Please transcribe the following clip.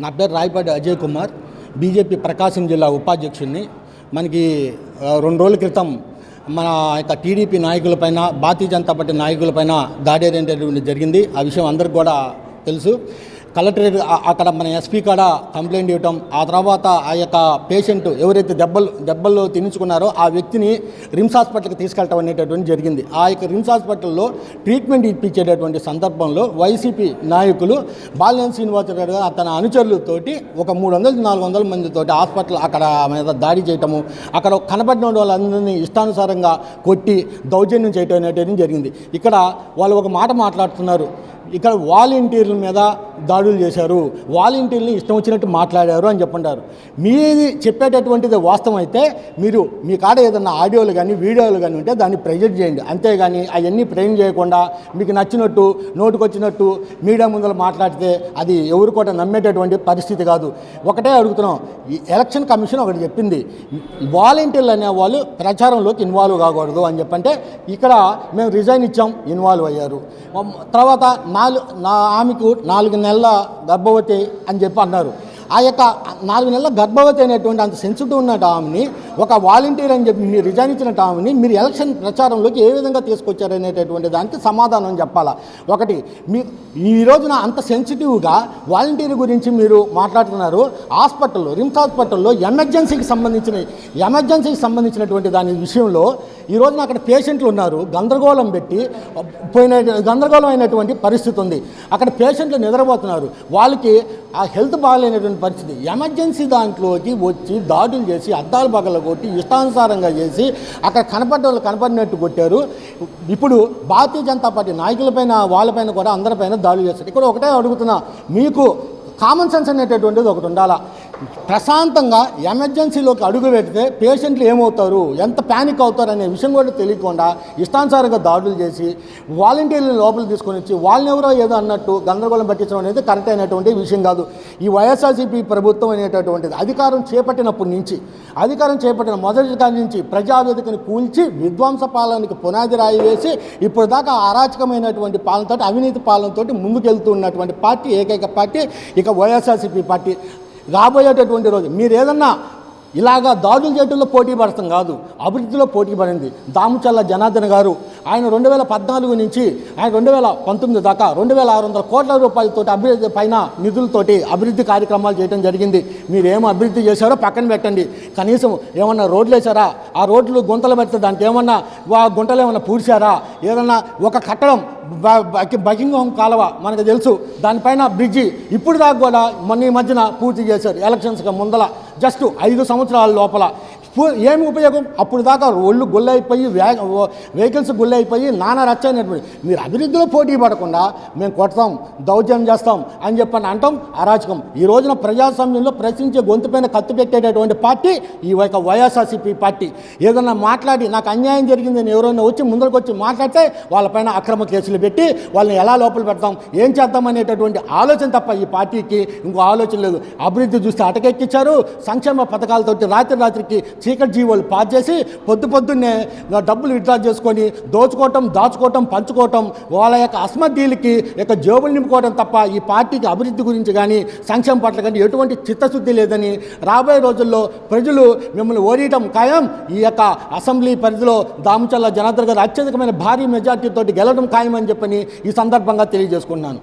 నా పేరు రాయపాటి అజయ్ కుమార్. బీజేపీ ప్రకాశం జిల్లా ఉపాధ్యక్షుడిని. మనకి రెండు రోజుల క్రితం మన యొక్క టీడీపీ నాయకులపైన భారతీయ జనతా పార్టీ నాయకులపైన దాడి అనేటటువంటి జరిగింది. ఆ విషయం అందరికి కూడా తెలుసు. కలెక్టరేట్ అక్కడ మన ఎస్పీ కాడ కంప్లైంట్ ఇవ్వటం ఆ తర్వాత ఆ యొక్క పేషెంట్ ఎవరైతే దెబ్బలు దెబ్బలు తినించుకున్నారో ఆ వ్యక్తిని రిమ్స్ హాస్పిటల్కి తీసుకెళ్ళటం అనేటటువంటి జరిగింది. ఆ యొక్క రిమ్స్ హాస్పిటల్లో ట్రీట్మెంట్ ఇప్పించేటటువంటి సందర్భంలో వైసీపీ నాయకులు బాలినేని శ్రీనివాసరావు గారు తన అనుచరులతోటి ఒక మూడు వందల నాలుగు వందల మందితోటి హాస్పిటల్ అక్కడ మీద దాడి చేయటము అక్కడ కనబడిన వాళ్ళందరినీ ఇష్టానుసారంగా కొట్టి దౌర్జన్యం చేయటం అనేటటువంటి జరిగింది. ఇక్కడ వాళ్ళు ఒక మాట మాట్లాడుతున్నారు. ఇక్కడ వాలంటీర్ల మీద దాడులు చేశారు. వాలంటీర్ని ఇష్టం వచ్చినట్టు మాట్లాడారు అని చెప్పంటారు మీది చెప్పేటటువంటిది వాస్తవం అయితే మీరు మీ కాడ ఏదన్నా ఆడియోలు కానీ వీడియోలు కానీ ఉంటే దాన్ని ప్రజెంట్ చేయండి. అంతేగాని అవన్నీ ప్రేమ్ చేయకుండా మీకు నచ్చినట్టు నోటుకొచ్చినట్టు మీడియా ముందర మాట్లాడితే అది ఎవరు కూడా నమ్మేటటువంటి పరిస్థితి కాదు. ఒకటే అడుగుతున్నాం. ఎలక్షన్ కమిషన్ ఒకటి చెప్పింది. వాలంటీర్లు అనేవాళ్ళు ప్రచారంలోకి ఇన్వాల్వ్ కాకూడదు అని చెప్పంటే ఇక్కడ మేము రిజైన్ ఇచ్చాం ఇన్వాల్వ్ అయ్యారు. తర్వాత నాలుగు నా ఆమెకు నాలుగు నెలల గర్భవతి అని చెప్పి అన్నారు. ఆ యొక్క నాలుగు నెలల గర్భవతి అనేటువంటి అంత సెన్సిటివ్ ఉన్న ఆమెని ఒక వాలంటీర్ అని చెప్పి మీరు రిజైన్ ఇచ్చిన ఆమెని మీరు ఎలక్షన్ ప్రచారంలోకి ఏ విధంగా తీసుకొచ్చారు అనేటటువంటి దానికి సమాధానం చెప్పాలా? ఒకటి మీ ఈ రోజున అంత సెన్సిటివ్గా వాలంటీర్ గురించి మీరు మాట్లాడుతున్నారు. హాస్పిటల్లో రిమ్స్ హాస్పిటల్లో ఎమర్జెన్సీకి సంబంధించిన ఎమర్జెన్సీకి సంబంధించినటువంటి దాని విషయంలో ఈ రోజున అక్కడ పేషెంట్లు ఉన్నారు. గందరగోళం పెట్టి పోయిన గందరగోళం అయినటువంటి పరిస్థితి ఉంది. అక్కడ పేషెంట్లు నిద్రపోతున్నారు. వాళ్ళకి ఆ హెల్త్ బాగాలేనటువంటి పరిస్థితి. ఎమర్జెన్సీ దాంట్లోకి వచ్చి దాడులు చేసి అద్దాలు పగల కొట్టి ఇష్టానుసారంగా చేసి అక్కడ కనపడ్డ వాళ్ళు కనపడినట్టు కొట్టారు. ఇప్పుడు భారతీయ జనతా పార్టీ నాయకులపైన వాళ్ళపైన కూడా అందరిపైన దాడులు చేస్తారు ఇక్కడ ఒకటే అడుగుతున్నా. మీకు కామన్ సెన్స్ అనేటటువంటిది ఒకటి ఉండాలా? ప్రశాంతంగా ఎమర్జెన్సీలోకి అడుగు పెడితే పేషెంట్లు ఏమవుతారు? ఎంత ప్యానిక్ అవుతారు అనే విషయం కూడా తెలియకుండా ఇష్టానుసారంగా దాడులు చేసి వాలంటీర్లను లోపల తీసుకొని వచ్చి వాళ్ళని ఎవరో ఏదో అన్నట్టు గందరగోళం పట్టించడం అనేది కరెక్ట్ అయినటువంటి విషయం కాదు. ఈ వైఎస్ఆర్సీపీ ప్రభుత్వం అనేటటువంటిది అధికారం చేపట్టినప్పటి నుంచి అధికారం చేపట్టిన మొదటి కాడి నుంచి ప్రజావేదికను కూల్చి విధ్వంస పాలనకి పునాది రాయి వేసి ఇప్పుడు దాకా అరాచకమైనటువంటి పాలనతో అవినీతి పాలనతోటి ముందుకెళ్తున్నటువంటి పార్టీ ఏకైక పార్టీ ఇక వైఎస్ఆర్సీపీ పార్టీ. రాబోయేటటువంటి రోజు. మీరు ఏదన్నా ఇలాగా దాడులు చేయడంలో పోటీ పడటం కాదు అభివృద్ధిలో పోటీ పడింది. దాముచల్ల జనార్దన్ గారు ఆయన రెండు వేల పద్నాలుగు నుంచి ఆయన రెండు వేల పంతొమ్మిది దాకా రెండు వేల ఆరు వందల కోట్ల రూపాయలతో అభివృద్ధి పైన నిధులతోటి అభివృద్ధి కార్యక్రమాలు చేయడం జరిగింది. మీరు ఏం అభివృద్ధి చేశారో పక్కన పెట్టండి. కనీసం ఏమన్నా రోడ్లు వేశారా? ఆ రోడ్లు గుంతలు పెడితే దానికి ఏమన్నా వా గుంటలు ఏమన్నా పూడ్చారా? ఏదన్నా ఒక కట్టడం బకింగ్హామ్ కాలువ మనకు తెలుసు. దానిపైన బ్రిడ్జి ఇప్పుడు దాకా కూడా మొన్న ఈ మధ్యన పూర్తి చేశారు. ఎలక్షన్స్గా ముందల జస్ట్ ఐదు సంవత్సరాల లోపల ఏమి ఉపయోగం? అప్పుడు దాకా ఒళ్ళు గుల్లైపోయి వే వెహికల్స్ గుల్లైపోయి నానా రచ్చైనటువంటి. మీరు అభివృద్ధిలో పోటీ పడకుండా మేము కొడతాం దౌర్జన్యం చేస్తాం అని చెప్పని అంటాం అరాచకం. ఈ రోజున ప్రజాస్వామ్యంలో ప్రశ్నించే గొంతు పైన కత్తి పెట్టేటటువంటి పార్టీ ఈ యొక్క వైఎస్ఆర్సీపీ పార్టీ. ఏదన్నా మాట్లాడి నాకు అన్యాయం జరిగిందని ఎవరైనా వచ్చి ముందరకు వచ్చి మాట్లాడితే వాళ్ళపైన అక్రమ కేసులు పెట్టి వాళ్ళని ఎలా లోపల పెడతాం ఏం చేద్దాం అనేటటువంటి ఆలోచన తప్ప ఈ పార్టీకి ఇంకో ఆలోచన లేదు. అభివృద్ధి చూస్తే అటకెక్కించారు సంక్షేమ పథకాలతోటి రాత్రి రాత్రికి చీకటి జీవోలు పాస్ చేసి పొద్దు పొద్దున్నే డబ్బులు విత్డ్రా చేసుకొని దోచుకోవటం దాచుకోవటం పంచుకోవటం వాళ్ళ యొక్క అస్మద్దీలకి యొక్క జేబులు నింపుకోవడం తప్ప ఈ పార్టీకి అభివృద్ధి గురించి కానీ సంక్షేమ పట్ల కానీ ఎటువంటి చిత్తశుద్ధి లేదని రాబోయే రోజుల్లో ప్రజలు మిమ్మల్ని ఓడియటం ఖాయం. ఈ యొక్క అసెంబ్లీ పరిధిలో దామచల్ల జనార్దన్ గారు అత్యధికమైన భారీ మెజార్టీతో గెలవడం ఖాయం అని చెప్పని ఈ సందర్భంగా తెలియజేసుకున్నాను.